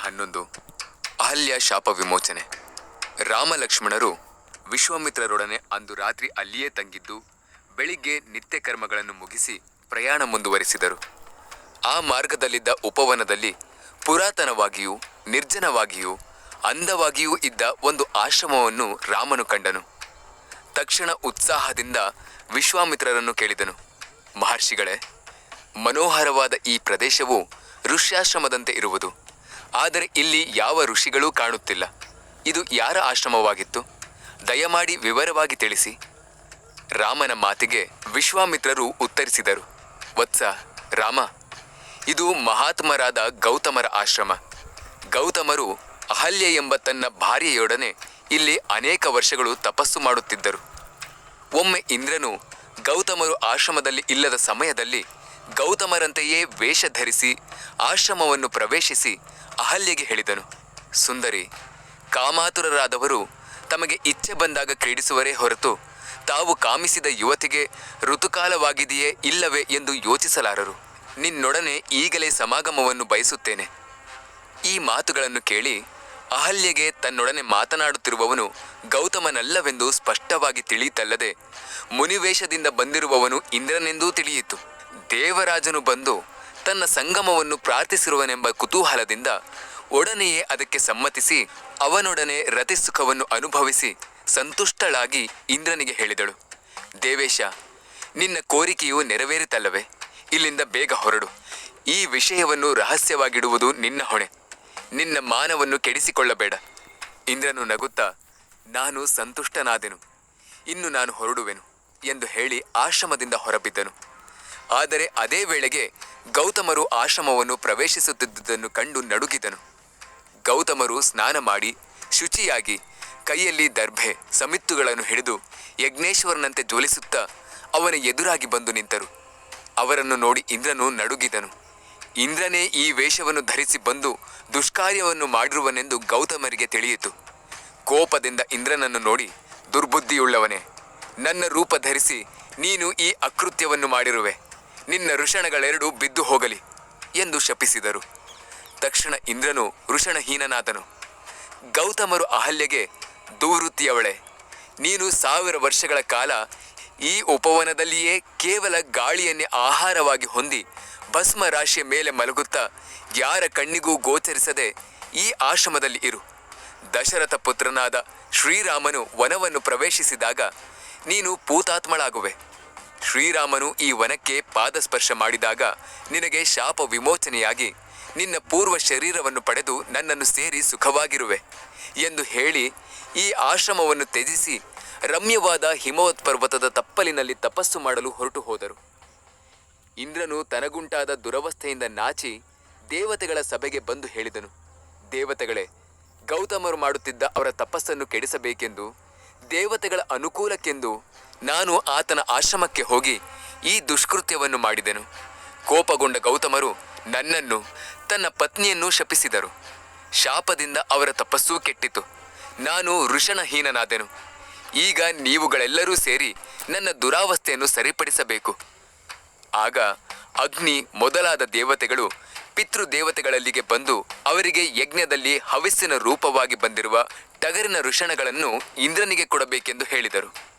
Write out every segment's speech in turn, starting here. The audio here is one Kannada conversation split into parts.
ಹನ್ನೊಂದು. ಅಹಲ್ಯ ಶಾಪ ವಿಮೋಚನೆ. ರಾಮ ಲಕ್ಷ್ಮಣರು ವಿಶ್ವಾಮಿತ್ರರೊಡನೆ ಅಂದು ರಾತ್ರಿ ಅಲ್ಲಿಯೇ ತಂಗಿದ್ದು, ಬೆಳಿಗ್ಗೆ ನಿತ್ಯ ಕರ್ಮಗಳನ್ನು ಮುಗಿಸಿ ಪ್ರಯಾಣ ಮುಂದುವರಿಸಿದರು. ಆ ಮಾರ್ಗದಲ್ಲಿದ್ದ ಉಪವನದಲ್ಲಿ ಪುರಾತನವಾಗಿಯೂ, ನಿರ್ಜನವಾಗಿಯೂ, ಅಂದವಾಗಿಯೂ ಇದ್ದ ಒಂದು ಆಶ್ರಮವನ್ನು ರಾಮನು ಕಂಡನು. ತಕ್ಷಣ ಉತ್ಸಾಹದಿಂದ ವಿಶ್ವಾಮಿತ್ರರನ್ನು ಕೇಳಿದನು. ಮಹರ್ಷಿಗಳೇ, ಮನೋಹರವಾದ ಈ ಪ್ರದೇಶವು ಋಷ್ಯಾಶ್ರಮದಂತೆ ಇರುವುದು. ಆದರೆ ಇಲ್ಲಿ ಯಾವ ಋಷಿಗಳೂ ಕಾಣುತ್ತಿಲ್ಲ. ಇದು ಯಾರ ಆಶ್ರಮವಾಗಿತ್ತು? ದಯಮಾಡಿ ವಿವರವಾಗಿ ತಿಳಿಸಿ. ರಾಮನ ಮಾತಿಗೆ ವಿಶ್ವಾಮಿತ್ರರು ಉತ್ತರಿಸಿದರು. ವತ್ಸ, ರಾಮ, ಇದು ಮಹಾತ್ಮರಾದ ಗೌತಮರ ಆಶ್ರಮ. ಗೌತಮರು ಅಹಲ್ಯ ಎಂಬ ತನ್ನ ಭಾರ್ಯೆಯೊಡನೆ ಇಲ್ಲಿ ಅನೇಕ ವರ್ಷಗಳು ತಪಸ್ಸು ಮಾಡುತ್ತಿದ್ದರು. ಒಮ್ಮೆ ಇಂದ್ರನು ಗೌತಮರು ಆಶ್ರಮದಲ್ಲಿ ಇಲ್ಲದ ಸಮಯದಲ್ಲಿ ಗೌತಮರಂತೆಯೇ ವೇಷ ಧರಿಸಿ, ಆಶ್ರಮವನ್ನು ಪ್ರವೇಶಿಸಿ ಅಹಲ್ಯೆಗೆ ಹೇಳಿದನು. ಸುಂದರಿ, ಕಾಮಾತುರರಾದವರು ತಮಗೆ ಇಚ್ಛೆ ಬಂದಾಗ ಕ್ರೀಡಿಸುವರೇ ಹೊರತು ತಾವು ಕಾಮಿಸಿದ ಯುವತಿಗೆ ಋತುಕಾಲವಾಗಿದೆಯೇ ಇಲ್ಲವೇ ಎಂದು ಯೋಚಿಸಲಾರರು. ನಿನ್ನೊಡನೆ ಈಗಲೇ ಸಮಾಗಮವನ್ನು ಬಯಸುತ್ತೇನೆ. ಈ ಮಾತುಗಳನ್ನು ಕೇಳಿ ಅಹಲ್ಯೆಗೆ ತನ್ನೊಡನೆ ಮಾತನಾಡುತ್ತಿರುವವನು ಗೌತಮನಲ್ಲವೆಂದು ಸ್ಪಷ್ಟವಾಗಿ ತಿಳಿಯಿತಲ್ಲದೆ ಮುನಿವೇಷದಿಂದ ಬಂದಿರುವವನು ಇಂದ್ರನೆಂದೂ ತಿಳಿಯಿತು. ದೇವರಾಜನು ಬಂದು ತನ್ನ ಸಂಗಮವನ್ನು ಪ್ರಾರ್ಥಿಸಿರುವನೆಂಬ ಕುತೂಹಲದಿಂದ ಒಡನೆಯೇ ಅದಕ್ಕೆ ಸಮ್ಮತಿಸಿ ಅವನೊಡನೆ ರತಿಸುಖವನ್ನು ಅನುಭವಿಸಿ ಸಂತುಷ್ಟಳಾಗಿ ಇಂದ್ರನಿಗೆ ಹೇಳಿದಳು, ದೇವೇಶ, ನಿನ್ನ ಕೋರಿಕೆಯು ನೆರವೇರಿತಲ್ಲವೇ? ಇಲ್ಲಿಂದ ಬೇಗ ಹೊರಡು. ಈ ವಿಷಯವನ್ನು ರಹಸ್ಯವಾಗಿಡುವುದು ನಿನ್ನ ಹೊಣೆ. ನಿನ್ನ ಮಾನವನ್ನು ಕೆಡಿಸಿಕೊಳ್ಳಬೇಡ. ಇಂದ್ರನು ನಗುತ್ತಾ, ನಾನು ಸಂತುಷ್ಟನಾದೆನು. ಇನ್ನು ನಾನು ಹೊರಡುವೆನು ಎಂದು ಹೇಳಿ ಆಶ್ರಮದಿಂದ ಹೊರಬಿದ್ದನು. ಆದರೆ ಅದೇ ವೇಳೆಗೆ ಗೌತಮರು ಆಶ್ರಮವನ್ನು ಪ್ರವೇಶಿಸುತ್ತಿದ್ದುದನ್ನು ಕಂಡು ನಡುಗಿದನು. ಗೌತಮರು ಸ್ನಾನ ಮಾಡಿ ಶುಚಿಯಾಗಿ ಕೈಯಲ್ಲಿ ದರ್ಭೆ, ಸಮಿತ್ತುಗಳನ್ನು ಹಿಡಿದು ಯಜ್ಞೇಶ್ವರನಂತೆ ಜ್ವಲಿಸುತ್ತಾ ಅವನ ಎದುರಾಗಿ ಬಂದು ನಿಂತರು. ಅವರನ್ನು ನೋಡಿ ಇಂದ್ರನು ನಡುಗಿದನು. ಇಂದ್ರನೇ ಈ ವೇಷವನ್ನು ಧರಿಸಿ ಬಂದು ದುಷ್ಕಾರ್ಯವನ್ನು ಮಾಡಿರುವನೆಂದು ಗೌತಮರಿಗೆ ತಿಳಿಯಿತು. ಕೋಪದಿಂದ ಇಂದ್ರನನ್ನು ನೋಡಿ ದುರ್ಬುದ್ಧಿಯುಳ್ಳವನೇ, ನನ್ನ ರೂಪ ಧರಿಸಿ ನೀನು ಈ ಅಕೃತ್ಯವನ್ನು ಮಾಡಿರುವೆ. ನಿನ್ನ ಋಷಣಗಳೆರಡೂ ಬಿದ್ದು ಹೋಗಲಿ ಎಂದು ಶಪಿಸಿದರು. ತಕ್ಷಣ ಇಂದ್ರನು ಋಷಣಹೀನನಾದನು. ಗೌತಮರು ಅಹಲ್ಯಗೆ ದೂರುತ್ತಿಯವಳೆ. ನೀನು ಸಾವಿರ ವರ್ಷಗಳ ಕಾಲ ಈ ಉಪವನದಲ್ಲಿಯೇ ಕೇವಲ ಗಾಳಿಯನ್ನೇ ಆಹಾರವಾಗಿ ಹೊಂದಿ ಭಸ್ಮ ರಾಶಿಯ ಮೇಲೆ ಮಲಗುತ್ತಾ ಯಾರ ಕಣ್ಣಿಗೂ ಗೋಚರಿಸದೆ ಈ ಆಶ್ರಮದಲ್ಲಿ ಇರು. ದಶರಥ ಪುತ್ರನಾದ ಶ್ರೀರಾಮನು ವನವನ್ನು ಪ್ರವೇಶಿಸಿದಾಗ ನೀನು ಪೂತಾತ್ಮಳಾಗುವೆ. ಶ್ರೀರಾಮನು ಈ ವನಕ್ಕೆ ಪಾದಸ್ಪರ್ಶ ಮಾಡಿದಾಗ ನಿನಗೆ ಶಾಪ ವಿಮೋಚನೆಯಾಗಿ ನಿನ್ನ ಪೂರ್ವ ಶರೀರವನ್ನು ಪಡೆದು ನನ್ನನ್ನು ಸೇರಿ ಸುಖವಾಗಿರುವೆ ಎಂದು ಹೇಳಿ ಈ ಆಶ್ರಮವನ್ನು ತ್ಯಜಿಸಿ ರಮ್ಯವಾದ ಹಿಮವತ್ ಪರ್ವತದ ತಪ್ಪಲಿನಲ್ಲಿ ತಪಸ್ಸು ಮಾಡಲು ಹೊರಟು ಹೋದರು. ಇಂದ್ರನು ತನಗುಂಟಾದ ದುರವಸ್ಥೆಯಿಂದ ನಾಚಿ ದೇವತೆಗಳ ಸಭೆಗೆ ಬಂದು ಹೇಳಿದನು. ದೇವತೆಗಳೇ, ಗೌತಮರು ಮಾಡುತ್ತಿದ್ದ ಅವರ ತಪಸ್ಸನ್ನು ಕೆಡಿಸಬೇಕೆಂದು, ದೇವತೆಗಳ ಅನುಕೂಲಕ್ಕೆಂದು ನಾನು ಆತನ ಆಶ್ರಮಕ್ಕೆ ಹೋಗಿ ಈ ದುಷ್ಕೃತ್ಯವನ್ನು ಮಾಡಿದೆನು. ಕೋಪಗೊಂಡ ಗೌತಮರು ನನ್ನನ್ನು, ತನ್ನ ಪತ್ನಿಯನ್ನು ಶಪಿಸಿದರು. ಶಾಪದಿಂದ ಅವರ ತಪಸ್ಸು ಕೆಟ್ಟಿತು. ನಾನು ಋಷಣಹೀನನಾದೆನು ಈಗ ನೀವುಗಳೆಲ್ಲರೂ ಸೇರಿ ನನ್ನ ದುರಾವಸ್ಥೆಯನ್ನು ಸರಿಪಡಿಸಬೇಕು. ಆಗ ಅಗ್ನಿ ಮೊದಲಾದ ದೇವತೆಗಳು ಪಿತೃದೇವತೆಗಳಲ್ಲಿಗೆ ಬಂದು ಅವರಿಗೆ ಯಜ್ಞದಲ್ಲಿ ಹವಿಸ್ಸಿನ ರೂಪವಾಗಿ ಬಂದಿರುವ ಟಗರಿನ ಋಷಣಗಳನ್ನು ಇಂದ್ರನಿಗೆ ಕೊಡಬೇಕೆಂದು ಹೇಳಿದರು.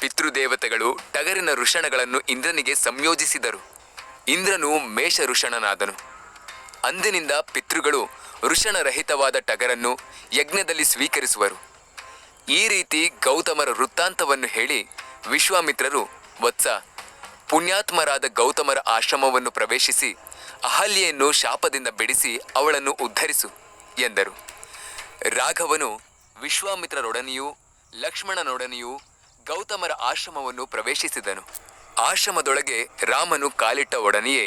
ಪಿತೃದೇವತೆಗಳು ಟಗರಿನ ಋಷಣಗಳನ್ನು ಇಂದ್ರನಿಗೆ ಸಂಯೋಜಿಸಿದರು. ಇಂದ್ರನು ಮೇಷ ಋಷಣನಾದನು ಅಂದಿನಿಂದ ಪಿತೃಗಳು ಋಷಣರಹಿತವಾದ ಟಗರನ್ನು ಯಜ್ಞದಲ್ಲಿ ಸ್ವೀಕರಿಸುವರು. ಈ ರೀತಿ ಗೌತಮರ ವೃತ್ತಾಂತವನ್ನು ಹೇಳಿ ವಿಶ್ವಾಮಿತ್ರರು, ವತ್ಸ, ಪುಣ್ಯಾತ್ಮರಾದ ಗೌತಮರ ಆಶ್ರಮವನ್ನು ಪ್ರವೇಶಿಸಿ ಅಹಲ್ಯೆಯನ್ನು ಶಾಪದಿಂದ ಬಿಡಿಸಿ ಅವಳನ್ನು ಉದ್ಧರಿಸು, ಎಂದರು. ರಾಘವನು ವಿಶ್ವಾಮಿತ್ರರೊಡನೆಯೂ ಲಕ್ಷ್ಮಣನೊಡನೆಯೂ ಗೌತಮರ ಆಶ್ರಮವನ್ನು ಪ್ರವೇಶಿಸಿದನು. ಆಶ್ರಮದೊಳಗೆ ರಾಮನು ಕಾಲಿಟ್ಟ ಒಡನೆಯೇ,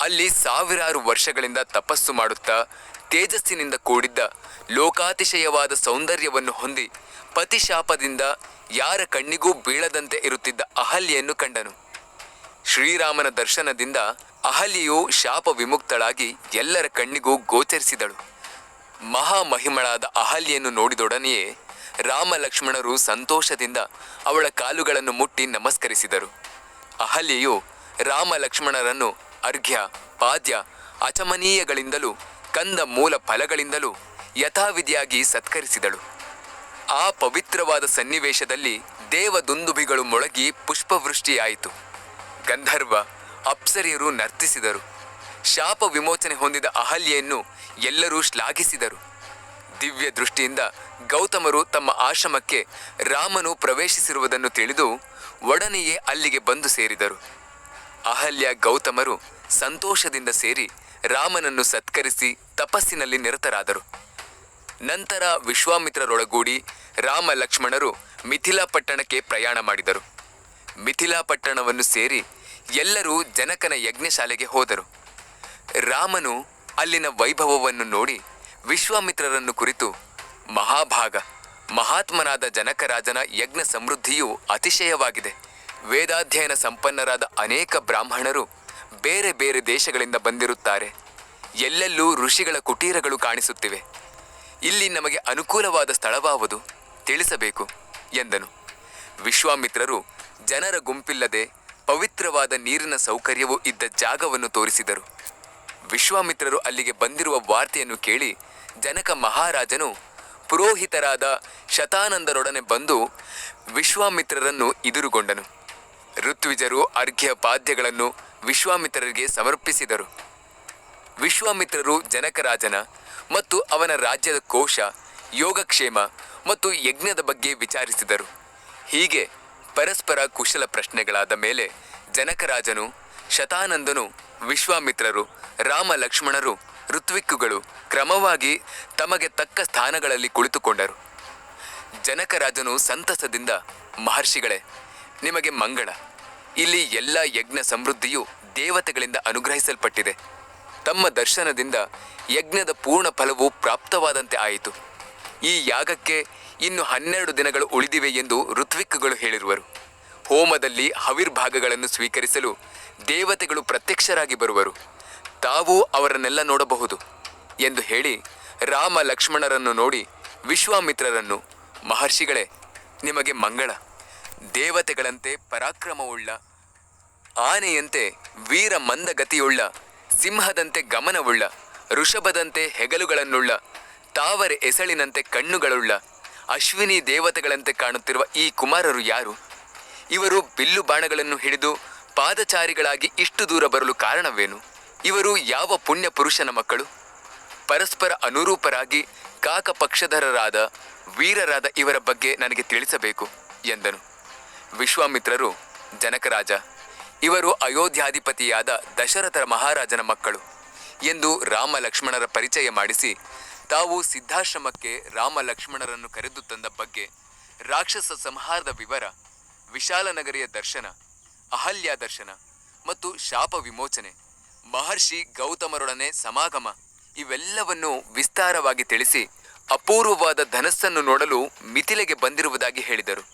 ಅಲ್ಲಿ ಸಾವಿರಾರು ವರ್ಷಗಳಿಂದ ತಪಸ್ಸು ಮಾಡುತ್ತಾ, ತೇಜಸ್ಸಿನಿಂದ ಕೂಡಿದ್ದ, ಲೋಕಾತಿಶಯವಾದ ಸೌಂದರ್ಯವನ್ನು ಹೊಂದಿ, ಪತಿಶಾಪದಿಂದ ಯಾರ ಕಣ್ಣಿಗೂ ಬೀಳದಂತೆ ಇರುತ್ತಿದ್ದ ಅಹಲ್ಯೆಯನ್ನು ಕಂಡನು. ಶ್ರೀರಾಮನ ದರ್ಶನದಿಂದ ಅಹಲ್ಯೆಯು ಶಾಪ ವಿಮುಕ್ತಳಾಗಿ ಎಲ್ಲರ ಕಣ್ಣಿಗೂ ಗೋಚರಿಸಿದಳು. ಮಹಾಮಹಿಮಳಾದ ಅಹಲ್ಯನ್ನು ನೋಡಿದೊಡನೆಯೇ ರಾಮ ಲಕ್ಷ್ಮಣರು ಸಂತೋಷದಿಂದ ಅವಳ ಕಾಲುಗಳನ್ನು ಮುಟ್ಟಿ ನಮಸ್ಕರಿಸಿದರು. ಅಹಲ್ಯೆಯು ರಾಮ ಲಕ್ಷ್ಮಣರನ್ನು ಅರ್ಘ್ಯ, ಪಾದ್ಯ, ಅಚಮನೀಯಗಳಿಂದಲೂ, ಕಂದ ಮೂಲ ಫಲಗಳಿಂದಲೂ ಯಥಾವಿಧಿಯಾಗಿ ಸತ್ಕರಿಸಿದಳು. ಆ ಪವಿತ್ರವಾದ ಸನ್ನಿವೇಶದಲ್ಲಿ ದೇವದುಂದುಬಿಗಳು ಮೊಳಗಿ ಪುಷ್ಪವೃಷ್ಟಿಯಾಯಿತು. ಗಂಧರ್ವ, ಅಪ್ಸರಿಯರು ನರ್ತಿಸಿದರು. ಶಾಪ ವಿಮೋಚನೆ ಹೊಂದಿದ ಅಹಲ್ಯೆಯನ್ನು ಎಲ್ಲರೂ ಶ್ಲಾಘಿಸಿದರು. ದಿವ್ಯ ದೃಷ್ಟಿಯಿಂದ ಗೌತಮರು ತಮ್ಮ ಆಶ್ರಮಕ್ಕೆ ರಾಮನು ಪ್ರವೇಶಿಸಿರುವುದನ್ನು ತಿಳಿದು ಒಡನೆಯೇ ಅಲ್ಲಿಗೆ ಬಂದು ಸೇರಿದರು. ಅಹಲ್ಯ ಗೌತಮರು ಸಂತೋಷದಿಂದ ಸೇರಿ ರಾಮನನ್ನು ಸತ್ಕರಿಸಿ ತಪಸ್ಸಿನಲ್ಲಿ ನಿರತರಾದರು. ನಂತರ ವಿಶ್ವಾಮಿತ್ರರೊಳಗೂಡಿ ರಾಮ ಲಕ್ಷ್ಮಣರು ಮಿಥಿಲಾ ಪಟ್ಟಣಕ್ಕೆ ಪ್ರಯಾಣ ಮಾಡಿದರು. ಮಿಥಿಲಾ ಪಟ್ಟಣವನ್ನು ಸೇರಿ ಎಲ್ಲರೂ ಜನಕನ ಯಜ್ಞಶಾಲೆಗೆ ಹೋದರು. ರಾಮನು ಅಲ್ಲಿನ ವೈಭವವನ್ನು ನೋಡಿ ವಿಶ್ವಾಮಿತ್ರರನ್ನು ಕುರಿತು ಮಹಾಭಾಗ. ಮಹಾತ್ಮನಾದ ಜನಕರಾಜನ ಯಜ್ಞ ಸಮೃದ್ಧಿಯು ಅತಿಶಯವಾಗಿದೆ. ವೇದಾಧ್ಯಯನ ಸಂಪನ್ನರಾದ ಅನೇಕ ಬ್ರಾಹ್ಮಣರು ಬೇರೆ ಬೇರೆ ದೇಶಗಳಿಂದ ಬಂದಿರುತ್ತಾರೆ. ಎಲ್ಲೆಲ್ಲೂ ಋಷಿಗಳ ಕುಟೀರಗಳು ಕಾಣಿಸುತ್ತಿವೆ. ಇಲ್ಲಿ ನಮಗೆ ಅನುಕೂಲವಾದ ಸ್ಥಳವಾವುದು ತಿಳಿಸಬೇಕು, ಎಂದನು. ವಿಶ್ವಾಮಿತ್ರರು ಜನರ ಗುಂಪಿಲ್ಲದೆ ಪವಿತ್ರವಾದ ನೀರಿನ ಸೌಕರ್ಯವೂ ಇದ್ದ ಜಾಗವನ್ನು ತೋರಿಸಿದರು. ವಿಶ್ವಾಮಿತ್ರರು ಅಲ್ಲಿಗೆ ಬಂದಿರುವ ವಾರ್ತೆಯನ್ನು ಕೇಳಿ ಜನಕ ಮಹಾರಾಜನು ಪುರೋಹಿತರಾದ ಶತಾನಂದರೊಡನೆ ಬಂದು ವಿಶ್ವಾಮಿತ್ರರನ್ನು ಎದುರುಗೊಂಡನು. ಋತ್ವಿಜರು ಅರ್ಘ್ಯ ಪಾದ್ಯಗಳನ್ನು ವಿಶ್ವಾಮಿತ್ರರಿಗೆ ಸಮರ್ಪಿಸಿದರು. ವಿಶ್ವಾಮಿತ್ರರು ಜನಕರಾಜನ ಮತ್ತು ಅವನ ರಾಜ್ಯದ ಕೋಶ, ಯೋಗಕ್ಷೇಮ ಮತ್ತು ಯಜ್ಞದ ಬಗ್ಗೆ ವಿಚಾರಿಸಿದರು. ಹೀಗೆ ಪರಸ್ಪರ ಕುಶಲ ಪ್ರಶ್ನೆಗಳಾದ ಮೇಲೆ ಜನಕರಾಜನು, ಶತಾನಂದನು, ವಿಶ್ವಾಮಿತ್ರರು, ರಾಮ ಲಕ್ಷ್ಮಣರು ಋತ್ವಿಕ್ಕುಗಳು ಕ್ರಮವಾಗಿ ತಮಗೆ ತಕ್ಕ ಸ್ಥಾನಗಳಲ್ಲಿ ಕುಳಿತುಕೊಂಡರು. ಜನಕರಾಜನು ಸಂತಸದಿಂದ, ಮಹರ್ಷಿಗಳೇ, ನಿಮಗೆ ಮಂಗಳ. ಇಲ್ಲಿ ಎಲ್ಲ ಯಜ್ಞ ಸಮೃದ್ಧಿಯು ದೇವತೆಗಳಿಂದ ಅನುಗ್ರಹಿಸಲ್ಪಟ್ಟಿದೆ. ತಮ್ಮ ದರ್ಶನದಿಂದ ಯಜ್ಞದ ಪೂರ್ಣ ಫಲವು ಪ್ರಾಪ್ತವಾದಂತೆ ಆಯಿತು. ಈ ಯಾಗಕ್ಕೆ ಇನ್ನು ಹನ್ನೆರಡು ದಿನಗಳು ಉಳಿದಿವೆ ಎಂದು ಋತ್ವಿಕ್ಕುಗಳು ಹೇಳಿರುವರು. ಹೋಮದಲ್ಲಿ ಹವಿರ್ಭಾಗಗಳನ್ನು ಸ್ವೀಕರಿಸಲು ದೇವತೆಗಳು ಪ್ರತ್ಯಕ್ಷರಾಗಿ ಬರುವರು. ತಾವೂ ಅವರನ್ನೆಲ್ಲ ನೋಡಬಹುದು ಎಂದು ಹೇಳಿ ರಾಮ ಲಕ್ಷ್ಮಣರನ್ನು ನೋಡಿ ವಿಶ್ವಾಮಿತ್ರರನ್ನು, ಮಹರ್ಷಿಗಳೇ, ನಿಮಗೆ ಮಂಗಳ. ದೇವತೆಗಳಂತೆ ಪರಾಕ್ರಮವುಳ್ಳ, ಆನೆಯಂತೆ ವೀರ ಮಂದಗತಿಯುಳ್ಳ, ಸಿಂಹದಂತೆ ಗಮನವುಳ್ಳ, ಋಷಭದಂತೆ ಹೆಗಲುಗಳನ್ನುಳ್ಳ, ತಾವರೆ ಎಸಳಿನಂತೆ ಕಣ್ಣುಗಳುಳ್ಳ, ಅಶ್ವಿನಿ ದೇವತೆಗಳಂತೆ ಕಾಣುತ್ತಿರುವ ಈ ಕುಮಾರರು ಯಾರು? ಇವರು ಬಿಲ್ಲು ಬಾಣಗಳನ್ನು ಹಿಡಿದು ಪಾದಚಾರಿಗಳಾಗಿ ಇಷ್ಟು ದೂರ ಬರಲು ಕಾರಣವೇನು? ಇವರು ಯಾವ ಪುಣ್ಯ ಪುರುಷನ ಮಕ್ಕಳು? ಪರಸ್ಪರ ಅನುರೂಪರಾಗಿ ಕಾಕ ಪಕ್ಷಧರರಾದ ವೀರರಾದ ಇವರ ಬಗ್ಗೆ ನನಗೆ ತಿಳಿಸಬೇಕು, ಎಂದನು. ವಿಶ್ವಾಮಿತ್ರರು, ಜನಕರಾಜ, ಇವರು ಅಯೋಧ್ಯಾಧಿಪತಿಯಾದ ದಶರಥರ ಮಹಾರಾಜನ ಮಕ್ಕಳು ಎಂದು ರಾಮ ಲಕ್ಷ್ಮಣರ ಪರಿಚಯ ಮಾಡಿಸಿ, ತಾವು ಸಿದ್ಧಾಶ್ರಮಕ್ಕೆ ರಾಮ ಲಕ್ಷ್ಮಣರನ್ನು ಕರೆದು ತಂದ ಬಗ್ಗೆ ರಾಕ್ಷಸ ಸಂಹಾರದ ವಿವರ, ವಿಶಾಲನಗರಿಯ ದರ್ಶನ, ಅಹಲ್ಯ ದರ್ಶನ ಮತ್ತು ಶಾಪ ವಿಮೋಚನೆ ಮಹರ್ಷಿ ಗೌತಮರೊಡನೆ ಸಮಾಗಮ. ಇವೆಲ್ಲವನ್ನು ವಿಸ್ತಾರವಾಗಿ ತಿಳಿಸಿ ಅಪೂರ್ವವಾದ ಧನಸ್ಸನ್ನು ನೋಡಲು ಮಿಥಿಲೆಗೆ ಬಂದಿರುವುದಾಗಿ ಹೇಳಿದರು.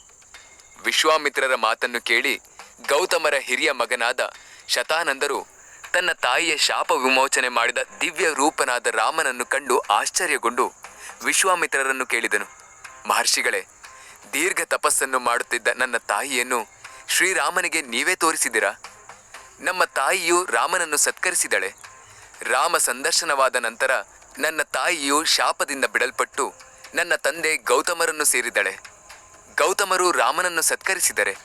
ವಿಶ್ವಾಮಿತ್ರರ ಮಾತನ್ನು ಕೇಳಿ ಗೌತಮರ ಹಿರಿಯ ಮಗನಾದ ಶತಾನಂದರು ತನ್ನ ತಾಯಿಯ ಶಾಪ ವಿಮೋಚನೆ ಮಾಡಿದ ದಿವ್ಯ ರೂಪನಾದ ರಾಮನನ್ನು ಕಂಡು ಆಶ್ಚರ್ಯಗೊಂಡು ವಿಶ್ವಾಮಿತ್ರರನ್ನು ಕೇಳಿದನು. ಮಹರ್ಷಿಗಳೇ, ದೀರ್ಘ ತಪಸ್ಸನ್ನು ಮಾಡುತ್ತಿದ್ದ ನನ್ನ ತಾಯಿಯನ್ನು ಶ್ರೀರಾಮನಿಗೆ ನೀವೇ ತೋರಿಸಿದಿರಾ ನಮ್ಮ ತಾಯಿಯು ರಾಮನನ್ನು ಸತ್ಕರಿಸಿದಳೆ. ರಾಮ ಸಂದರ್ಶನವಾದ ನಂತರ ನನ್ನ ತಾಯಿಯು ಶಾಪದಿಂದ ಬಿಡಲ್ಪಟ್ಟು ನನ್ನ ತಂದೆ ಗೌತಮರನ್ನು ಸೇರಿದಳೆ. ಗೌತಮರು ರಾಮನನ್ನು ಸತ್ಕರಿಸಿದರೆ.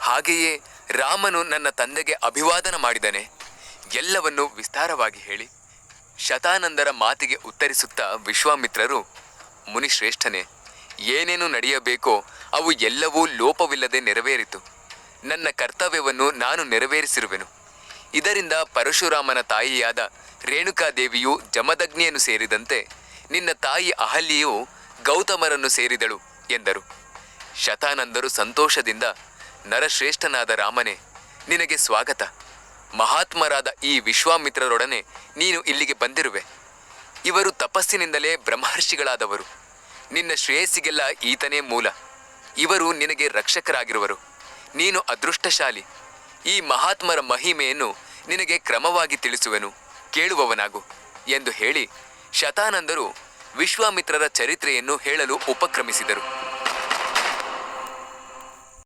ಹಾಗೆಯೇ ರಾಮನು ನನ್ನ ತಂದೆಗೆ ಅಭಿವಾದನ ಮಾಡಿದನೆ. ಎಲ್ಲವನ್ನು ವಿಸ್ತಾರವಾಗಿ ಹೇಳಿ. ಶತಾನಂದರ ಮಾತಿಗೆ ಉತ್ತರಿಸುತ್ತಾ ವಿಶ್ವಾಮಿತ್ರರು, ಮುನಿಶ್ರೇಷ್ಠನೇ, ಏನೇನು ನಡೆಯಬೇಕೋ ಅವು ಎಲ್ಲವೂ ಲೋಪವಿಲ್ಲದೆ ನೆರವೇರಿತು. ನನ್ನ ಕರ್ತವ್ಯವನ್ನು ನಾನು ನೆರವೇರಿಸಿರುವೆನು. ಇದರಿಂದ ಪರಶುರಾಮನ ತಾಯಿಯಾದ ರೇಣುಕಾದೇವಿಯು ಜಮದಗ್ನಿಯನ್ನು ಸೇರಿದಂತೆ ನಿನ್ನ ತಾಯಿ ಅಹಲ್ಯೆಯು ಗೌತಮರನ್ನು ಸೇರಿದಳು ಎಂದರು. ಶತಾನಂದರು ಸಂತೋಷದಿಂದ ನರಶ್ರೇಷ್ಠನಾದ ರಾಮನೇ, ನಿನಗೆ ಸ್ವಾಗತ. ಮಹಾತ್ಮರಾದ ಈ ವಿಶ್ವಾಮಿತ್ರರೊಡನೆ ನೀನು ಇಲ್ಲಿಗೆ ಬಂದಿರುವೆ. ಇವರು ತಪಸ್ಸಿನಿಂದಲೇ ಬ್ರಹ್ಮರ್ಷಿಗಳಾದವರು. ನಿನ್ನ ಶ್ರೇಯಸ್ಸಿಗೆಲ್ಲ ಈತನೇ ಮೂಲ. ಇವರು ನಿನಗೆ ರಕ್ಷಕರಾಗಿರುವರು. ನೀನು ಅದೃಷ್ಟಶಾಲಿ. ಈ ಮಹಾತ್ಮರ ಮಹಿಮೆಯನ್ನು ನಿನಗೆ ಕ್ರಮವಾಗಿ ತಿಳಿಸುವೆನು ಕೇಳುವವನಾಗು ಎಂದು ಹೇಳಿ ಶತಾನಂದರು ವಿಶ್ವಾಮಿತ್ರರ ಚರಿತ್ರೆಯನ್ನು ಹೇಳಲು ಉಪಕ್ರಮಿಸಿದರು.